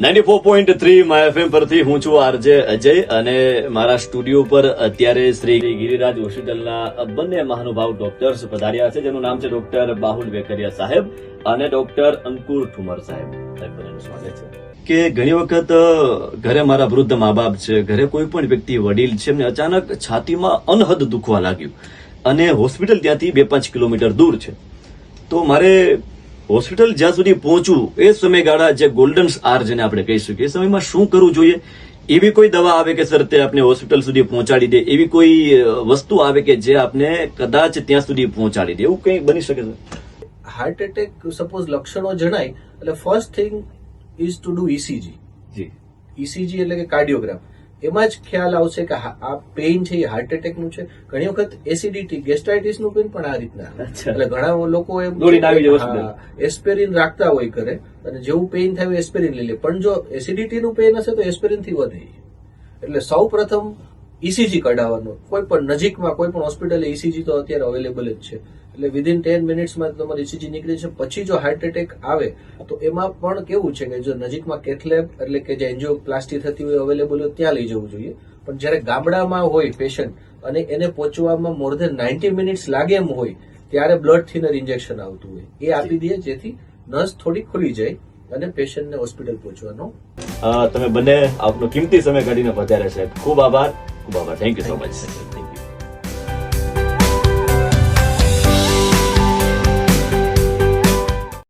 Ninety four point three my FM પરથી હું છું આરજે અજય અને મારા સ્ટુડિયો પર અત્યારે શ્રી ગિરિરાજ હોસ્પિટલના બંને મહાનુભાવ ડોક્ટર્સ પધાર્યા છે, જેનું નામ છે ડોક્ટર બાહુલ વેકરિયા સાહેબ અને ડોક્ટર અંકુર ઠુમર સાહેબ. સ્વાગત છે. કે ઘણી વખત ઘરે મારા વૃદ્ધ મા બાપ છે, ઘરે કોઈ પણ વ્યક્તિ વડીલ છે, એમને અચાનક છાતીમાં અનહદ દુખવા લાગ્યું. અને હોસ્પિટલ ત્યાંથી બે પાંચ કિલોમીટર દૂર છે. તો મારે હોસ્પિટલ જ્યાં સુધી પહોંચવું એ સમયગાળા જે ગોલ્ડન આર જેને આપણે કહી શકીએ એ સમયમાં શું કરવું જોઈએ? એવી કોઈ દવા આવે કે સર તે આપને હોસ્પિટલ સુધી પહોંચાડી દે એવી કોઈ વસ્તુ આવે કે જે આપને કદાચ ત્યાં સુધી પહોંચાડી દે? એવું કંઈ બની શકે સર? હાર્ટ એટેક સપોઝ લક્ષણો જણાય એટલે first thing is to do ECG G. ECG એટલે કે કાર્ડિયોગ્રામ. એમાં જ ખ્યાલ આવશે કે આ પેઇન છે એ હાર્ટ એટેકનું છે. ઘણી વખત એસિડિટી ગેસ્ટાઇટિસનું પેઇન પણ આ રીતના એટલે ઘણા લોકો એમ એસ્પેરિન રાખતા હોય કરે અને જેવું પેઇન થાય એસ્પેરિન લઈ લે. પણ જો એસિડિટી નું પેઇન હશે તો એસ્પેરિનથી વધે. એટલે સૌ પ્રથમ ઇસીજી કઢાવવાનું. કોઈ પણ નજીકમાં, કોઈ પણ હોસ્પિટલે ઈસીજી તો અત્યારે અવેલેબલ જ છે. એટલે વિધિન ટેન મિનિટ્સમાં તમારી ઈસીજી નીકળી છે પછી જો હાર્ટ એટેક આવે, તો એમાં પણ કેવું છે કે જો નજીકમાં કેથલેબ એટલે કે જે એન્જિયોપ્લાસ્ટી થતી હોય અવેલેબલ હોય, ત્યાં લઈ જવું જોઈએ. પણ જ્યારે ગામડામાં હોય પેશન્ટ અને એને પહોંચવામાં મોર ધેન નાઇન્ટી મિનિટ્સ લાગે એમ હોય, ત્યારે બ્લડ થિનર ઇન્જેક્શન આવતું હોય. એ આપી દઈએ જેથી નસ થોડી ખુલી જાય અને પેશન્ટને હોસ્પિટલ પહોંચવાનો. તમે બંને આપનો કિંમતી સમય કાઢીને વધારે સાહેબ. ખૂબ આભાર. ખૂબ આભાર થેન્ક યુ સો મચ